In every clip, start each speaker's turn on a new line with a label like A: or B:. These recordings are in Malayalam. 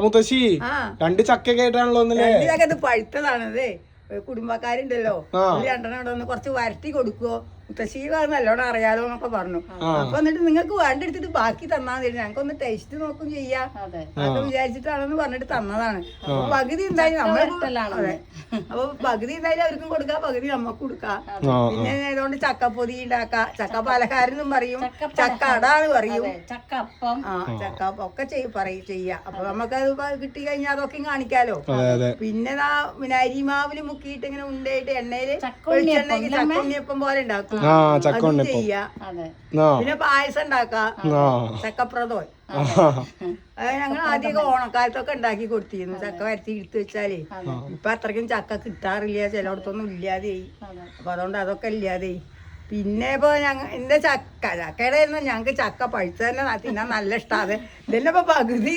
A: അപ്പൊ മുത്തശ്ശി രണ്ട് ചക്ക ആയിട്ടാണല്ലോ ഒന്നല്ലേ
B: ഇത് പഴുത്തതാണത്. കുടുംബക്കാരുണ്ടല്ലോ. രണ്ടെണ്ണം ഇവിടെ ഒന്ന് കുറച്ച് വരട്ടി കൊടുക്കുവോ? മുത്തശ്ശീല അത് നല്ലോണം അറിയാലോ എന്നൊക്കെ പറഞ്ഞു. അപ്പൊ എന്നിട്ട് നിങ്ങൾക്ക് വേണ്ട എടുത്തിട്ട് ബാക്കി തന്നാ മതി. ഞങ്ങൾക്കൊന്ന് ടേസ്റ്റ് നോക്കും ചെയ്യാം.
C: അതെ.
B: അതൊക്കെ വിചാരിച്ചിട്ടാണെന്ന് പറഞ്ഞിട്ട് തന്നതാണ്. അപ്പൊ പകുതി എന്തായാലും നമ്മളെ അതെ. അപ്പൊ പകുതി എന്തായാലും അവർക്കും കൊടുക്കാം പകുതി നമുക്ക് കൊടുക്കാം. പിന്നെ ഏതുകൊണ്ട് ചക്കപ്പൊതി ഉണ്ടാക്കാം. ചക്ക പലഹാരെന്നും പറയും. ചക്ക അടാന്ന് പറയും.
C: അതെ ചക്കപ്പം
B: ആ ചക്ക ഒക്കെ ചെയ്യും പറയും ചെയ്യാം. അപ്പൊ നമുക്ക് അത് കിട്ടി കഴിഞ്ഞാൽ അതൊക്കെ കാണിക്കാലോ.
A: അതെ അതെ.
B: പിന്നെ ദാ പിന്നെ അരിമാവിൽ മുക്കിയിട്ട് ഇങ്ങനെ ഉണ്ടായിട്ട് എണ്ണയിൽ ചക്കുണ്ണിയപ്പം പോലെ ഉണ്ടാക്കും.
A: ആ ചക്ക ഉണ്ട് ഇപ്പൊ
B: പിന്നെ പായസം ഉണ്ടാക്കാം. ഞങ്ങൾ ആദ്യമൊക്കെ ഓണക്കാലത്തൊക്കെ ഉണ്ടാക്കി കൊടുത്തിരുന്നു. ചക്ക വരത്തി എടുത്തു വെച്ചാലേ. ഇപ്പൊ അത്രയ്ക്കും ചക്ക കിട്ടാറില്ല. ചിലയിടത്തൊന്നും ഇല്ലാതെയായി അപ്പൊ അതുകൊണ്ട് അതൊക്കെ ഇല്ലാതെയായി പിന്നെ ഇപ്പൊ ഞങ്ങ എന്റെ ചക്ക ചക്കയുടെ ഞങ്ങക്ക് ചക്ക പഴുത്ത തന്നെ തിന്നാൻ നല്ല ഇഷ്ടമാണ് ഇതന്നെ ഇപ്പൊ പകുതി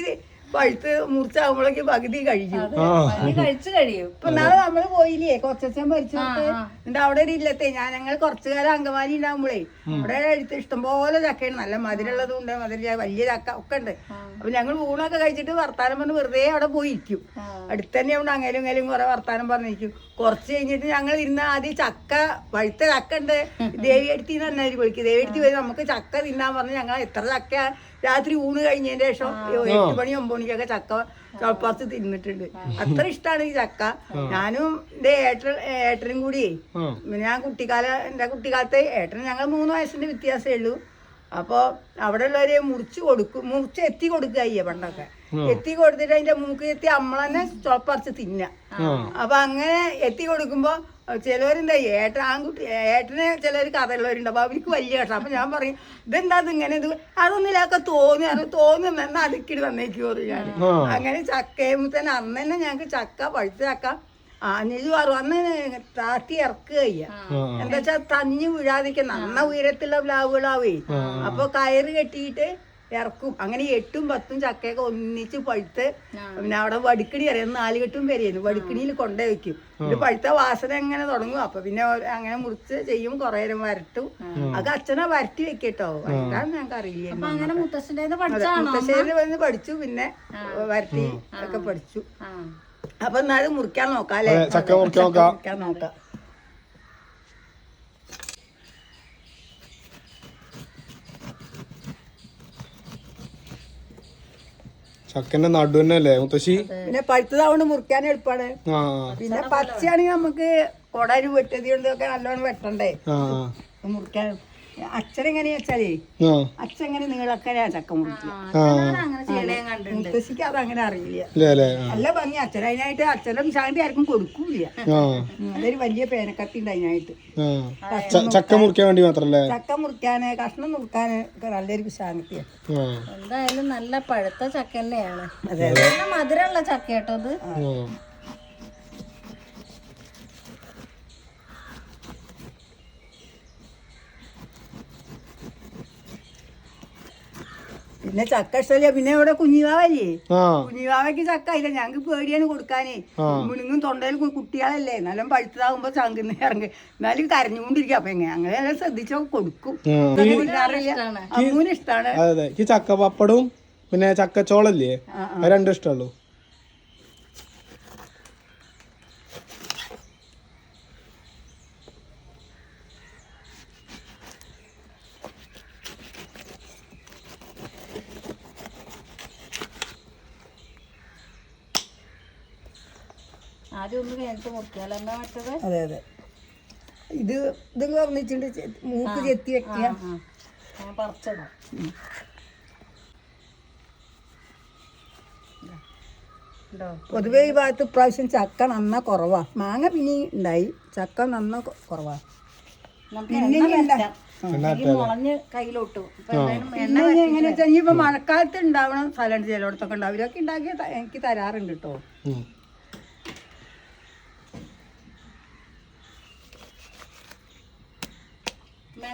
B: പഴുത്ത് മുറിച്ചാകുമ്പോഴേക്ക് പകുതി കഴിക്കും
C: പകുതി കഴിച്ചു കഴിയും.
B: ഇപ്പൊ നാളെ നമ്മൾ പോയില്ലേ? കൊച്ചച്ഛൻ മരിച്ചിട്ട്. എന്നിട്ട് അവിടെ ഒരു ഇല്ലത്തെ? ഞാൻ ഞങ്ങൾ കുറച്ചു കാലം അങ്കമാലി ഉണ്ടാകുമ്പോഴേ അവിടെ എടുത്ത് ഇഷ്ടംപോലെ ചക്കയാണ്. നല്ല മധുരമുള്ളതും ഉണ്ട് മധുര വലിയ ചക്ക ഒക്കെ ഉണ്ട്. അപ്പൊ ഞങ്ങൾ ഊണൊക്കെ കഴിച്ചിട്ട് വർത്താനം പറഞ്ഞ് വെറുതെ അവിടെ പോയിരിക്കും. അടുത്ത് തന്നെ ഉണ്ട് അങ്ങേലും ഇങ്ങേലും കുറെ വർത്താനം പറഞ്ഞിരിക്കും. കുറച്ച് കഴിഞ്ഞിട്ട് ഞങ്ങൾ ഇരുന്ന് ആദ്യം ചക്ക പഴുത്ത ചക്ക ഉണ്ട്. ദേവിയടുത്തി തന്നെ വിളിക്കും. ദേവിയടുത്തി വരും നമുക്ക് ചക്ക തിന്നാൻ പറഞ്ഞ് ഞങ്ങൾ എത്ര ചക്ക രാത്രി ഊണ് കഴിഞ്ഞതിന് ശേഷം എട്ട് മണി ഒമ്പത് മണിക്കൊക്കെ ചക്ക ചപ്പാത്തി തിന്നിട്ടുണ്ട്. അത്ര ഇഷ്ടമാണ് ഈ ചക്ക. ഞാനും എന്റെ ഏട്ടൻ ഏട്ടനും
A: കൂടി.
B: ഞാൻ കുട്ടിക്കാല എന്റെ കുട്ടിക്കാലത്തെ ഏട്ടന് ഞങ്ങൾ മൂന്ന് വയസ്സിന്റെ വ്യത്യാസമേ ഉള്ളൂ. അപ്പൊ അവിടെ ഉള്ളവരെ മുറിച്ച് കൊടുക്കും മുറിച്ച് എത്തി കൊടുക്കുക അയ്യ പണ്ടൊക്കെ എത്തി കൊടുത്തിട്ട് അതിന്റെ മൂക്ക് എത്തി നമ്മളെന്നെ ചുളപ്പറിച്ച് തിന്ന അപ്പൊ അങ്ങനെ എത്തി കൊടുക്കുമ്പോ ചിലവരെന്താ ഏട്ടൻ ആൺകുട്ടി ഏട്ടനെ ചിലർ കഥയുള്ളവരുണ്ടാവും അപ്പൊ അവർക്ക് വലിയ കഷ്ടം. അപ്പം ഞാൻ പറയും ഇതെന്താ ഇത് ഇങ്ങനെ? ഇത് അതൊന്നിലൊക്കെ തോന്നി അത് തോന്നി എന്നാ അടുക്കിട്ട് തന്നേക്ക് ഞാൻ അങ്ങനെ ചക്കയും തന്നെ അന്ന് തന്നെ ഞങ്ങൾക്ക് ചക്ക പഴുത്ത ചക്ക അഞ്ഞൂറ് പറഞ്ഞു അന്ന് താത്തി ഇറക്കുകയ്യ എന്താ വെച്ചാൽ തഞ്ഞു വീഴാതിരിക്കുന്ന അന്ന ഉയരത്തിലുള്ള പ്ലാവുകളാവേ. അപ്പൊ കയറ് കെട്ടിയിട്ട് ഇറക്കും. അങ്ങനെ എട്ടും പത്തും ചക്കയൊക്കെ ഒന്നിച്ച് പഴുത്ത് പിന്നെ അവിടെ വടുക്കണി അറിയാം. നാല് കെട്ടും പേരായിരുന്നു വടുക്കണിയിൽ കൊണ്ടേ വെക്കും. പിന്നെ പഴുത്ത വാസന എങ്ങനെ തുടങ്ങും? അപ്പൊ പിന്നെ അങ്ങനെ മുറിച്ച് ചെയ്യും. കുറെ നേരം വരട്ടും. അത് അച്ഛനെ വരട്ടി വെക്കട്ടോ. വരട്ടാൻ ഞങ്ങൾക്ക് അറിയില്ല.
C: അങ്ങനെ
B: മുത്തശ്ശേരി വന്ന് പഠിച്ചു. പിന്നെ വരട്ടി ഒക്കെ പഠിച്ചു. അപ്പൊ എന്നാലും മുറിക്കാൻ നോക്കാം അല്ലേ?
A: ചക്ക മുറിക്കാൻ നോക്കാം. ചക്കന്റെ നടു തന്നെ അല്ലേ മുത്തശ്ശി
B: പിന്നെ പഴുത്തതാവുകൊണ്ട് മുറിക്കാൻ എളുപ്പമാണ്
A: ആ.
B: പിന്നെ പച്ചയാണെങ്കിൽ നമുക്ക് കൊടരി വെട്ടതി കൊണ്ടൊക്കെ നല്ലോണം വെട്ടണ്ടേ? മുറിക്കാൻ അച്ഛൻ എങ്ങനെയാ വെച്ചാലേ നിങ്ങളൊക്കെ ചക്ക മുറിക്കുക.
C: അങ്ങനെ
B: അത് അറിയില്ല. നല്ല ഭംഗി. അച്ഛൻ അതിനായിട്ട് അച്ഛനും ശാന്തി ആർക്കും കൊടുക്കൂല അതൊരു വലിയ പേനക്കത്തി ഉണ്ട് അതിനായിട്ട്.
A: ആ. ച- ചക്ക മുറിക്കാൻ വേണ്ടി മാത്രല്ലേ?
B: ചക്ക മുറിക്കാന് കഷ്ണം മുറിക്കാന് നല്ലൊരു ശാന്തിയാണ്
A: ആ.
C: എന്തായാലും നല്ല പഴുത്ത ചക്ക തന്നെയാണ്. നല്ല മധുരമുള്ള ചക്ക കേട്ടോ ഇത്
B: പിന്നെ ചക്ക ഇഷ്ടമല്ല പിന്നെ ഇവിടെ കുഞ്ഞിവാവല്ലേ? കുഞ്ഞിവാവയ്ക്ക് ചക്ക ഇല്ല ഞങ്ങൾക്ക് പേടിയാണ് കൊടുക്കാനേ. മുഴുങ്ങും തൊണ്ടയിൽ കുട്ടികളല്ലേ നല്ല പഴുത്തതാകുമ്പോ ചങ്കുന്ന ഇറങ്ങി എന്നാലും കരഞ്ഞുകൊണ്ടിരിക്കും. അപ്പൊ എങ്ങനെ? അങ്ങനെ എല്ലാം ശ്രദ്ധിച്ചോ കൊടുക്കും. ഇഷ്ടമാണ് അമ്മൂന്
A: ചക്ക പപ്പടവും പിന്നെ ചക്കച്ചോളല്ലേ? അത് രണ്ടും ഇഷ്ടമുള്ളൂ
C: ആദ്യം ഒന്ന് കഴിഞ്ഞിട്ട് മുറിക്കാലോ എന്താ മറ്റത്
B: അതെ അതെ. ഇത് ഇത് പറഞ്ഞിട്ടുണ്ട് മൂക്ക് ചെത്തി വെക്കുക.
C: പറിച്ചിടാം.
B: പൊതുവേ ഈ ഭാഗത്ത് ഇപ്രാവശ്യം ചക്ക നന്ന കുറവാ. മാങ്ങ പിന്നെ ഉണ്ടായി ചക്ക നന്ന കുറവാ. എങ്ങനെ വെച്ചാൽ ഇനിയിപ്പോ മഴക്കാലത്ത് ഉണ്ടാവണം സ്ഥലം ചിലയിടത്തൊക്കെ ഉണ്ടാവും അവരൊക്കെ ഉണ്ടാക്കി എനിക്ക് തരാറുണ്ട് കേട്ടോ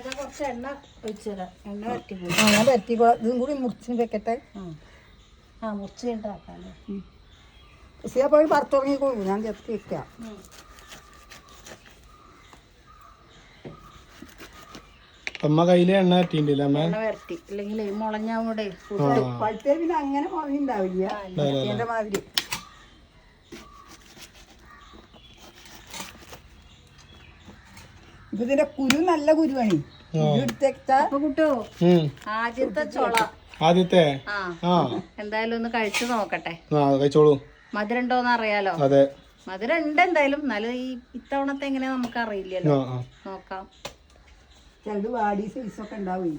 C: കുറച്ച് എണ്ണ ഒഴിച്ചുതരാം എണ്ണ വരട്ടി പോയി.
B: ആ ഞാൻ പറ്റി ഇതും കൂടി മുറിച്ച് വെക്കട്ടെ?
C: ആ. മുറിച്ച് കഴിഞ്ഞിട്ടാക്കാല്ലേ
B: പക്ഷേ അപ്പോൾ പുറത്തിറങ്ങിക്കോളൂ ഞാൻ ചെത്തി വെക്കാം.
A: അമ്മ കയ്യിലെ എണ്ണ വരട്ടിണ്ടല്ലേ അമ്മ?
C: എണ്ണ വരട്ടി. അല്ലെങ്കിൽ മുളഞ്ഞാൻ കൂടെ
B: പഴുത്തേ പിന്നെ അങ്ങനെ മുളഞ്ഞിണ്ടാവില്ല. എന്റെ മാതിരി. ഇപ്പൊ ഇതിന്റെ കുരു നല്ല കുരുവാണ്.
C: കുട്ടോ. ആദ്യത്തെ ചൊള.
A: ആദ്യത്തെ?
C: ആ.
A: ആ.
C: എന്തായാലും ഒന്ന് കഴിച്ചു നോക്കട്ടെ.
A: ആ കഴിച്ചോളൂ.
C: മധുരം ഉണ്ടോന്ന് അറിയാലോ
A: അതെ.
C: മധുരം ഉണ്ട് എന്തായാലും എന്നാലും ഈ ഇത്തവണത്തെ എങ്ങനെയാ നമുക്ക് അറിയില്ലല്ലോ നോക്കാം.
B: ചിലത് വാടി ഉണ്ടാവും.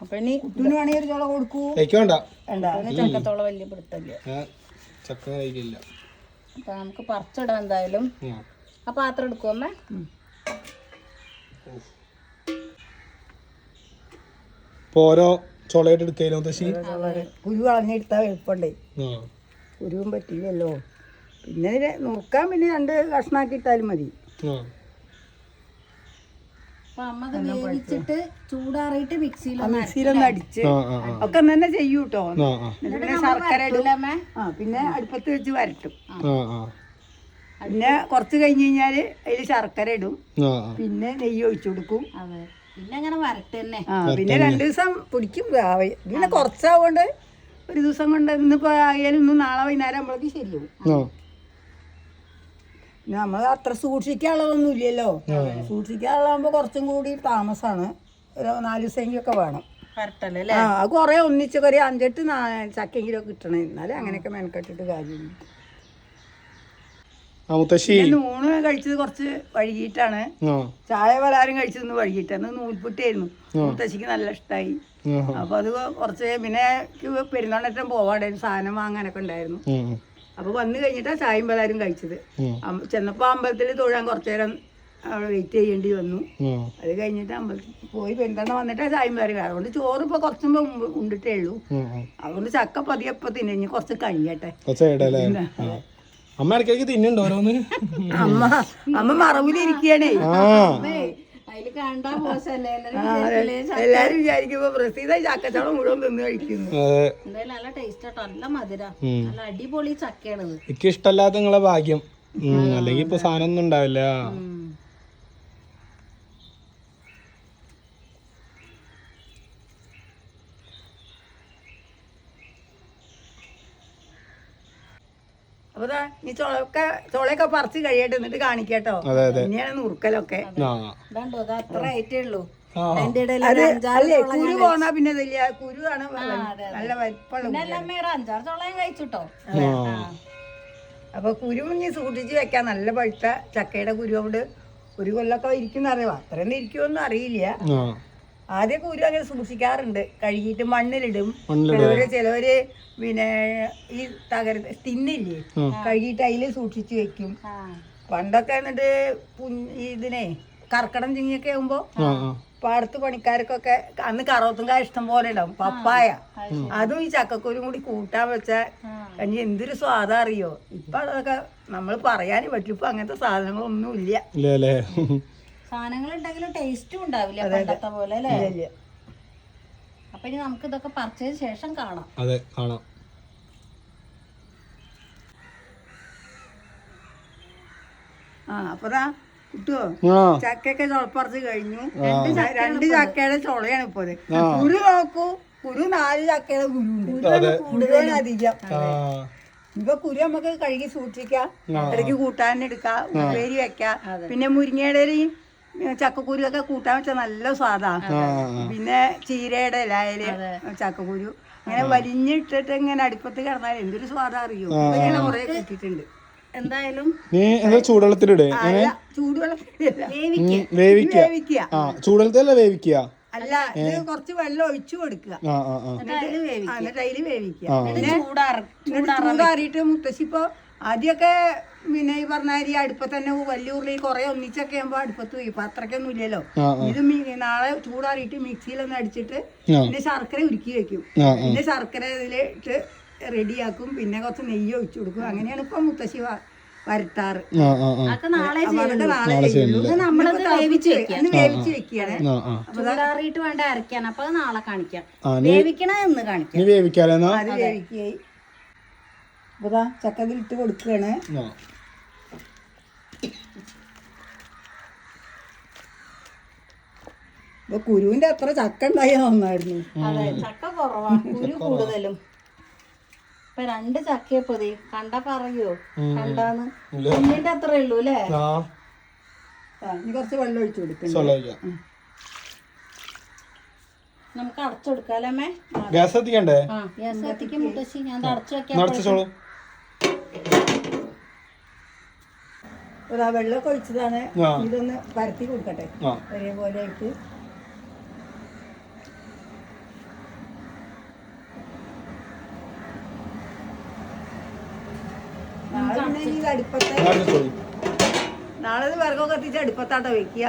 C: അപ്പൊ ഇനി
B: വേണമെങ്കിൽ ഒരു ചോള കൊടുക്കൂ.
A: വേണ്ട.
C: ചക്കത്തോളം വലിയ പിടുത്തല്ലേ
A: ചക്ക കഴിക്കില്ല.
C: അപ്പൊ നമുക്ക് പറിച്ചിടാം എന്തായാലും. ആ പാത്രം എടുക്കും അമ്മ?
A: ഇപ്പൊ ഓരോ ചൊളയായിട്ട് എടുക്കലോ തശി
B: കുരു കളഞ്ഞെടുത്താ എളുപ്പണ്ടേ.
A: ആ.
B: കുരുവും പറ്റില്ലല്ലോ. പിന്നെ നോക്കാൻ നുറുക്കാൻ പിന്നെ രണ്ട് കഷ്ണാക്കി ഇട്ടാലും മതി.
C: അപ്പൊ അമ്മ അത് വേവിച്ചിട്ട് ചൂടാറിയിട്ട് മിക്സിയിൽ
B: മിക്സിയിലൊന്ന് അടിച്ച്. ഒക്കെ തന്നെ ചെയ്യൂ കേട്ടോ എന്നിട്ട് പിന്നെ ശർക്കര ഇടും. ആ പിന്നെ അടുപ്പത്ത് വെച്ച് വരട്ടും. പിന്നെ കുറച്ച് കഴിഞ്ഞ് കഴിഞ്ഞാൽ അതിൽ ശർക്കര ഇടും. പിന്നെ നെയ്യ് ഒഴിച്ചു കൊടുക്കും.
C: പിന്നെ അങ്ങനെ വരട്ടെ തന്നെ
B: ആ പിന്നെ രണ്ട് ദിവസം പിടിക്കും പിന്നെ കുറച്ചാവുകൊണ്ട് ഒരു ദിവസം കൊണ്ട് ഇന്നിപ്പോ ആയാലും ഇന്ന് നാളെ വൈകുന്നേരം ആകുമ്പോഴേക്ക് ശരിയാവും. നമ്മൾ അത്ര സൂക്ഷിക്കാനുള്ളതൊന്നും ഇല്ലല്ലോ സൂക്ഷിക്കാനുള്ളതാകുമ്പോൾ കുറച്ചും കൂടി താമസമാണ് ഒരു നാല് ദിവസമെങ്കിലൊക്കെ വേണം. ആ അത് കുറേ ഒന്നിച്ച് ഒരു അഞ്ചെട്ട് ചക്കെങ്കിലും കിട്ടണേ. എന്നാലും അങ്ങനെയൊക്കെ മെനക്കെട്ടിട്ട് കാര്യമില്ല. നൂണ് കഴിച്ചത് കുറച്ച് വഴുകിയിട്ടാണ്. ചായ പലഹാരം കഴിച്ചതൊന്നും വഴുകിയിട്ടാണ് നൂൽപുട്ടായിരുന്നു. മുത്തശ്ശിക്ക് നല്ല ഇഷ്ടമായി
A: അപ്പൊ
B: അപ്പോൾ അത് കുറച്ച് പിന്നെ പെരുന്നാളറ്റം പോവാണ്ടായിരുന്നു. സാധനം വാങ്ങാനൊക്കെ ഉണ്ടായിരുന്നു. അപ്പോൾ വന്നു കഴിഞ്ഞിട്ടാണ് ചായയും പലരും കഴിച്ചത്. ചെന്നപ്പോ ചെന്നപ്പോൾ അമ്പലത്തിൽ തൊഴാൻ കുറച്ചു നേരം അവിടെ വെയിറ്റ് ചെയ്യേണ്ടി വന്നു. അത് കഴിഞ്ഞിട്ട് അമ്പലത്തിൽ പോയി പെന്താണ് വന്നിട്ടാ ചായം പലഹാരം അതുകൊണ്ട് ചോറ് ഇപ്പൊ കുറച്ചു മുമ്പ് ഉണ്ടിട്ടേ ഉള്ളൂ. അതുകൊണ്ട് ചക്ക പതിയെ ഇപ്പം തിന്നെ ഇനി കുറച്ച് കഴിയട്ടെ.
A: അമ്മ ഇടയ്ക്കിടയ്ക്ക് തിന്നുണ്ടോ ഓരോന്ന്
B: അമ്മ അമ്മ മറവിലിരിക്കുകയാണേ
C: എല്ലാരും
B: വിചാരിക്കുമ്പോ പ്രസീത ചക്കച്ചവളം മുഴുവൻ നിന്ന് കഴിക്കുന്നു.
C: നല്ല ടേസ്റ്റ് ആട്ടോ നല്ല മധുര. നല്ല അടിപൊളി ചക്കയാണ്
A: എനിക്ക് ഇഷ്ടല്ലാത്ത നിങ്ങളെ ഭാഗ്യം. അല്ലെങ്കിൽ ഇപ്പൊ സാധനം ഒന്നും ഉണ്ടാവില്ല.
B: അപ്പൊ നീ ചൊളൊക്കെ ചൊളയൊക്കെ പറിച്ച് കഴിയട്ടെ എന്നിട്ട് കാണിക്കട്ടോ. ഇനിയാണ് നുറുക്കലൊക്കെ
A: ആ.
C: ഇതാണ്ടോ അത് അത്ര ആയിട്ടേ ഉള്ളൂ.
A: ആ.
C: അതിന്റെ ഇടയിൽ
B: അത്
C: ഒരു അഞ്ചാറ്
B: അല്ലേ
C: ചോളം
B: കുരു പോന്നാ പിന്നെ ഇതില്ല കുരു ആണ് നല്ല
C: പിന്നെ. എല്ലാം അഞ്ചാറ് കഴിച്ചുട്ടോ.
B: അപ്പൊ കുരു ഇനി സൂക്ഷിച്ച് വെക്കാൻ നല്ല പഴുത്ത ചക്കയുടെ കുരു കൊണ്ട് ഒരു കൊല്ലൊക്കെ ഇരിക്കുന്ന അറിയാം. അത്രയൊന്നും ഇരിക്കുമെന്നും അറിയില്ല.
A: ആ
B: ആദ്യം കുരു അങ്ങനെ സൂക്ഷിക്കാറുണ്ട്. കഴുകിയിട്ട് മണ്ണിലിടും. ചിലവര് ചിലവര് പിന്നെ ഈ തകര തിന്നില്ലേ? കഴുകിയിട്ട് അതിൽ സൂക്ഷിച്ചു വെക്കും. പണ്ടൊക്കെ എന്നിട്ട് ഇതിനെ കർക്കടം ചിങ്ങിയൊക്കെ ആകുമ്പോ പാടത്ത് പണിക്കാർക്കൊക്കെ അന്ന് കറുവത്തുങ്കായ ഇഷ്ടം പോലെ ഉണ്ടാവും. പപ്പായ. അതും ഈ ചക്കക്കുരും കൂടി കൂട്ടാൻ വെച്ച കഞ്ഞി എന്തൊരു സ്വാദം അറിയോ? ഇപ്പൊ അതൊക്കെ നമ്മൾ പറയാനും പറ്റും ഇപ്പൊ അങ്ങനത്തെ സാധനങ്ങളൊന്നും ഇല്ല.
C: സാധനങ്ങൾ ഉണ്ടെങ്കിലും ടേസ്റ്റും ഉണ്ടാവില്ല പണ്ടത്തെ പോലെ അല്ലേ? അപ്പൊ ഇനി നമുക്ക് ഇതൊക്കെ പറിച്ചതിന് ശേഷം കാണാം.
A: അതെ കാണാം.
B: ആ അപ്പതാ കിട്ടുവോ? ചക്കയൊക്കെ ചുളപ്പറച്ച് കഴിഞ്ഞു. രണ്ട് ചക്കയുടെ ചുളയാണ് ഇപ്പൊ. കുരു നോക്കൂ. കുരു നാല് ചക്കയുടെ കുരു ഉണ്ട് കൂടുതലാണ് അധികം
A: ആ.
B: ഇപ്പൊ കുരു നമുക്ക് കഴുകി സൂക്ഷിക്കാം. ഇടയ്ക്ക് കൂട്ടാൻ എടുക്കാം. ഉപ്പേരി വെക്കാം. പിന്നെ മുരിങ്ങയുടെ ചക്കക്കുരു ഒക്കെ കൂട്ടാൻ വെച്ചാൽ നല്ല സ്വാദാ. പിന്നെ ചീരയുടെ ലായൽ ചക്കക്കുരു. അങ്ങനെ വലിഞ്ഞിട്ടിട്ട് ഇങ്ങനെ അടുപ്പത്ത് കിടന്നാൽ എന്തൊരു സ്വാദാ അറിയോ? ഇങ്ങനെ കുറെ കൂട്ടിയിട്ടുണ്ട്.
C: എന്തായാലും
A: നീ എന്താ ചൂടുവെള്ളത്തിലിടേ?
B: അല്ല ചൂടുവെള്ളത്തിലല്ല
A: വേവിക്കുക ചൂടുവെള്ളത്തിലല്ല
B: അല്ല ഇത് കുറച്ച് വെള്ളം ഒഴിച്ചു കൊടുക്കുക. എന്നിട്ട് അതിൽ വേവിക്കുക ചൂടാറിയിട്ട് മുത്തശ്ശി ഇപ്പൊ ആദ്യമൊക്കെ പിന്നെ ഈ പറഞ്ഞ അരി അടുപ്പത്ത് തന്നെ വലിയ ഉരുളി കുറെ ഒന്നിച്ചൊക്കെ ആകുമ്പോ അടുപ്പത്ത് പോയി. ഇപ്പൊ അത്രക്കൊന്നും ഇല്ലല്ലോ. ഇത് നാളെ ചൂടാറിയിട്ട് മിക്സിയിലൊന്ന് അടിച്ചിട്ട്. പിന്നെ ശർക്കര ഉരുക്കി വെക്കും. പിന്നെ ശർക്കര ഇതിലിട്ട് റെഡിയാക്കും. പിന്നെ കുറച്ച് നെയ്യ് ഒഴിച്ചു കൊടുക്കും. അങ്ങനെയാണ് ഇപ്പൊ മുത്തശ്ശി
C: വരുത്താറ് നാളെ
B: ചെയ്യുള്ളൂ.
C: നമ്മളത് വേവിച്ച്
B: തണുപ്പിച്ച് അന്ന് വേവിച്ച് വെക്കുകയാണ്.
C: ചൂടാറിയിട്ട് വേണ്ട അരയ്ക്കാൻ അപ്പൊ നാളെ കാണിക്കാം. വേവിക്കണ എന്ന് കാണിക്കാം.
B: അത് വേവിക്കുകയായി ഇതാ ചക്ക ഇട്ട് കൊടുക്കുകയാണ്. കുരുവിന്റെ അത്ര ചക്ക ഉണ്ടായി നന്നായിരുന്നു.
C: ചക്ക കുറവാണ് കുരു കൂടുതലും. ഇപ്പൊ രണ്ട് ചക്കയപ്പോ കണ്ട പറയോ? കണ്ടാന്ന്? കുഞ്ഞിന്റെ അത്രേ ഉള്ളൂ അല്ലേ?
B: ഇനി കുറച്ച് വെള്ളം ഒഴിച്ചു കൊടുക്കണം
C: നമുക്ക് അടച്ചു കൊടുക്കാലേ
A: ഗ്യാസ്
C: കത്തിക്കണ്ടേ ഗ്യാസ് കത്തിക്കും മുത്തശ്ശി. ഞാൻ അടച്ചു വെക്കാം
B: ആ വെള്ളമൊക്കെ ഒഴിച്ചതാണ്. ഇതൊന്ന് പരത്തി കൊടുക്കട്ടെ. ഒരേപോലെ ആയിട്ട് നാളെ വിറകൊക്കെ കത്തിച്ച് അടുപ്പത്താട്ടോ വെക്കുക.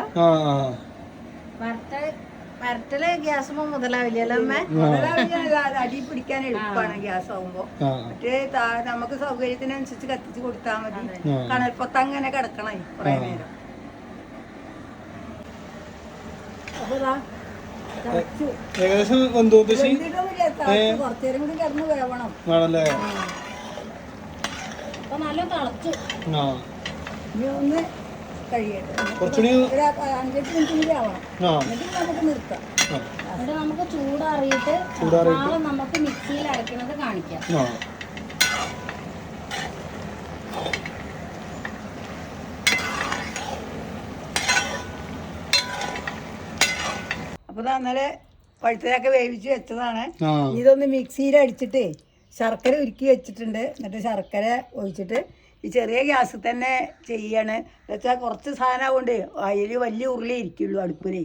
C: വരട്ടൽ ഗ്യാസുമ്പോ മുതലാവില്ലല്ലോ അമ്മേ?
B: അടി പിടിക്കാൻ എളുപ്പമാണ് ഗ്യാസ് ആവുമ്പോ മറ്റേ നമുക്ക് സൗകര്യത്തിനനുസരിച്ച് കത്തിച്ച് കൊടുത്താൽ മതി. കണൽപ്പൊത്ത അങ്ങനെ കിടക്കണേ കുറെ നേരം.
A: ഏകദേശം.
B: കൂടി കിടന്ന് വേവണം.
A: ആണല്ലേ
C: അപ്പൊ നല്ല തിളച്ചു.
A: ആ.
B: ഒന്ന് കഴിയട്ടെ. ഒരു അഞ്ചെട്ട് ആവണം. എന്നിട്ട് നമുക്ക് നിർത്താം.
A: ആ.
C: നമുക്ക് ചൂടാറിയിട്ട്. നാളെ നമുക്ക് മിക്സിയിൽ അരയ്ക്കുന്നത് കാണിക്കാം.
B: അപ്പൊ ദാ പഴുത്തതൊക്കെ വേവിച്ച് വെച്ചതാണ്. ഇതൊന്ന് മിക്സിയിൽ അടിച്ചിട്ട് ശർക്കര ഉരുക്കി വെച്ചിട്ടുണ്ട്. എന്നിട്ട് ശർക്കര ഒഴിച്ചിട്ട് ഈ ചെറിയ ഗ്യാസിൽ തന്നെ ചെയ്യാണ്. വെച്ചാൽ കുറച്ച് സാധനം കൊണ്ട് അതിൽ വലിയ ഉരുളി ഇരിക്കുള്ളൂ അടുപ്പിലേ.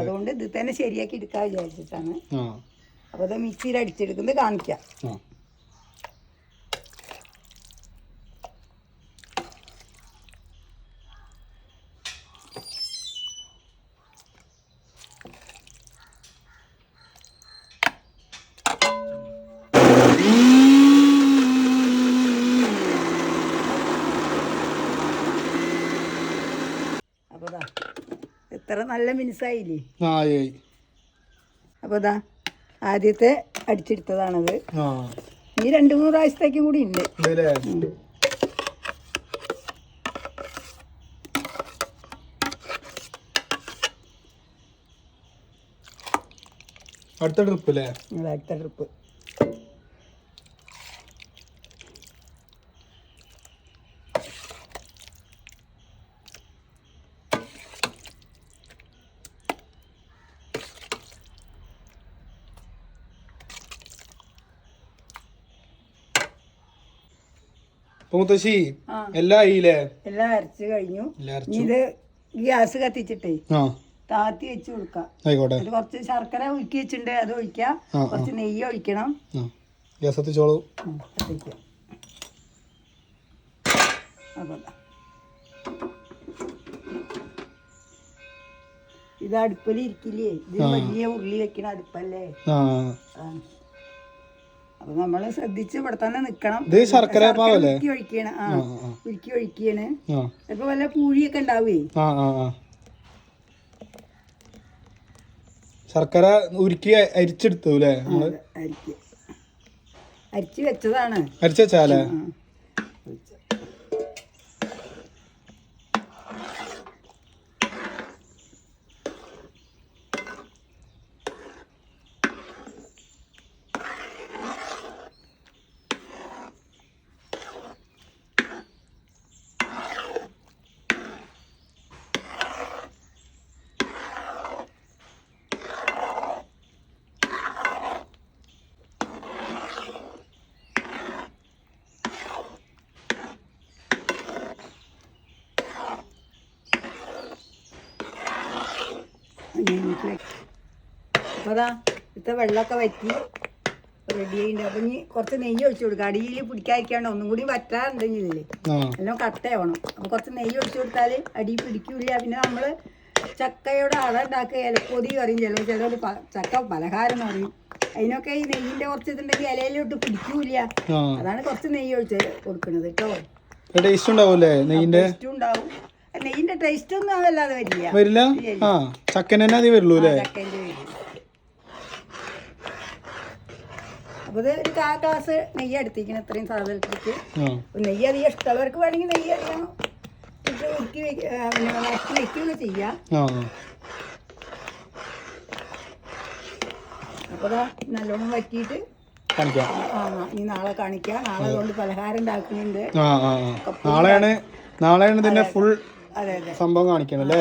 B: അതുകൊണ്ട് ഇത് തന്നെ ശരിയാക്കി എടുക്കാൻ വിചാരിച്ചിട്ടാണ്. അപ്പൊ അത് മിക്സിയിൽ അടിച്ചെടുക്കുന്നത് കാണിക്കാം
A: ആ
B: അപ്പോൾ ഇതാ എത്ര നല്ല മിനുസായില്ലേ? അപ്പോൾ ഇതാ ആദ്യത്തെ അടിച്ചെടുത്തതാണത്. ഈ രണ്ട് മൂന്ന് പ്രാവശ്യത്തേക്കും കൂടി ഉണ്ട്.
A: അടുത്ത ട്രിപ്പ് അല്ലേ
B: അടുത്ത ട്രിപ്പ്
A: മുത്തശ്ശി. എല്ലാം ആയില്ലേ?
B: എല്ലാം അരച്ച് കഴിഞ്ഞു. ഇത് ഗ്യാസ് കത്തിച്ചിട്ടേ താത്തി വെച്ച് കൊടുക്കാം. കുറച്ച് ശർക്കര ഒഴുക്കി വെച്ചിട്ടുണ്ട് അത് ഒഴിക്കാം. കുറച്ച് നെയ്യ് ഒഴിക്കണം.
A: ഗ്യാസ്
B: കത്തിച്ചോളൂ. ഇത് അടുപ്പിലിരിക്കില്ലേ ഇത് വലിയ ഉള്ളി വെക്കണ അടുപ്പല്ലേ?
A: ആ.
B: അപ്പൊ നമ്മൾ ശ്രദ്ധിച്ച് ഇവിടെ തന്നെ നിക്കണം.
A: ഇത് ശർക്കര പാവല്ലേ?
B: ഉരുക്കി ഒഴിക്കണ ആ ഉരുക്കി ഒഴിക്കാണ്. ഇപ്പൊ വല്ല പൂഴിയൊക്കെ ഉണ്ടാവേ?
A: ആ ആ ആ. ശർക്കര ഉരുക്കി അരിച്ചെടുത്തു അല്ലേ
B: നമ്മൾ? അരിച്ച് വെച്ചതാണ്.
A: അരിച്ച വെച്ചാലേ
B: ആ. എനിക്ക് അപ്പോൾ അതാ ഇത്തെ വെള്ളമൊക്കെ വറ്റി റെഡി ആയിട്ടുണ്ട് അപ്പം ഇനി കുറച്ച് നെയ്യ് ഒഴിച്ചു കൊടുക്കുക അടിയിൽ പിടിക്കാതിരിക്കാണ്ട് ഒന്നും കൂടി വറ്റാറുണ്ടെങ്കിലേ എല്ലാം കട്ടയാവണം. അപ്പം കുറച്ച് നെയ്യ് ഒഴിച്ചു കൊടുത്താൽ അടി പിടിക്കൂല പിന്നെ നമ്മൾ ചക്കയുടെ അട ഉണ്ടാക്കുക. ഇലപ്പൊതി പറയും ചില ചിലർ ചക്ക പലഹാരം എന്ന് പറയും. അതിനൊക്കെ ഈ നെയ്യിന്റെ കുറച്ച് ഇതുണ്ടെങ്കിൽ ഇലയിലോട്ട് പിടിക്കൂല അതാണ് കുറച്ച് നെയ്യ് ഒഴിച്ച് കൊടുക്കുന്നത് കേട്ടോ.
A: ടേസ്റ്റ് ഉണ്ടാവൂലേ നെയ്യിന്റെ?
B: ടേസ്റ്റും ഉണ്ടാവും. നെയ്യിന്റെ ടേസ്റ്റ് ഒന്നും വല്ലാതെ വരില്ല.
A: വരില്ല? ആ ചക്കൻ തന്നെ അതേ വരുള്ളൂ അല്ലേ?
B: അപ്പോൾ ഇത് ഒരു കാ ഗ്ലാസ് നെയ്യ് എടുത്തിരിക്കണം ഇത്രയും സാധനത്തിലേക്ക്. നെയ്യ് അധികം ഇഷ്ടമുള്ളവർക്ക് വേണമെങ്കിൽ നെയ്യ് അധികം ഇട്ട് ഉരുക്കി പിന്നെ ചെയ്യാം. അപ്പോൾ നല്ലോണം വറ്റിയിട്ട് ആ ഈ നാളെ കാണിക്കാം. നാളെ അതുകൊണ്ട് പലഹാരം ഉണ്ടാക്കുന്നുണ്ട്.
A: നാളെയാണ് നാളെയാണ് ഇതിന്റെ ഫുൾ
B: അതെ. അതെ
A: സംഭവം കാണിക്കണം അല്ലേ